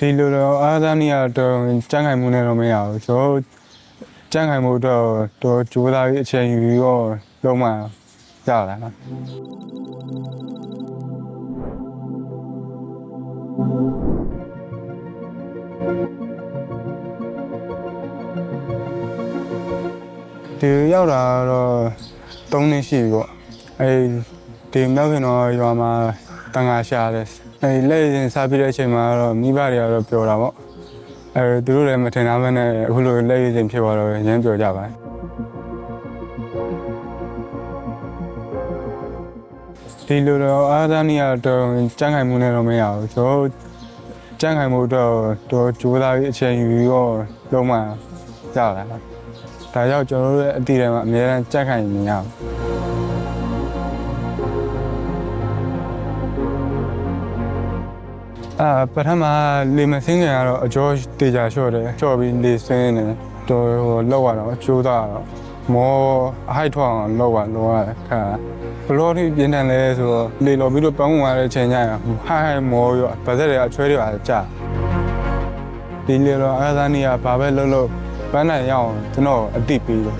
ဒီလိုတော့အားသားနေရတော့ကြမ်းခိုင်မှုနဲ့တော့မရဘူးကျွန်တော်ကြမ်းခိုင်မှုတော့တော့ကြိုးစားပြီးအချိန်ယူပြီးတော့လုံးမရလာတာဒီရောက်တာတော့3နှစ်ရှိပြီပေါ့အဲဒီမြောက်ခင်တော့ရွာမှာတန်ငါရှာတယ် အဲဒီလက်ရင်စားပြီးတဲ့အချိန်မှာတော့မိဘတွေကတော့ပျော်တာပေါ့အဲသူတို့လည်းမထင်သားမနဲ့အခုလိုလက်ရင်ဖြစ်သွားတော့ရမ်းပျော်ကြပါတယ်ဒီလိုတော့အားသားနေရတော့ကြမ်းခိုင်မှုနဲ့တော့မရဘူးကျွန်တော်ကြမ်းခိုင်မှုတော့တော့ကြိုးစားပြီးအချိန်ယူပြီးတော့လုံးမရလာတာဒါကြောင့်ကျွန်တော်တို့ရဲ့အတီးထဲမှာအများအားကြက်ခိုင်နေရအောင် အာပထမလေမစင်းငယ်ကတော့အကျော်တေချာလျှော့တယ်လျှော့ပြီးလေစင်းနေတော့ဟိုလောက်ရတော့အချိုးသားတော့မောအဟိုက်ထွအောင်လောက်ရလောရခါဘလို့ထိပြင်းထန်လဲဆိုတော့လေလော်ပြီးတော့ပန်းဝင်ရတဲ့ချိန်ကျရင်ဟိုဟိုက်မောရောဗဇက်တွေအချွဲတွေပါကြာဒီလေလော်အားသားနေရဘာပဲလုပ်လို့ပန်းနိုင်ရအောင်ကျွန်တော်အတိပေးတယ်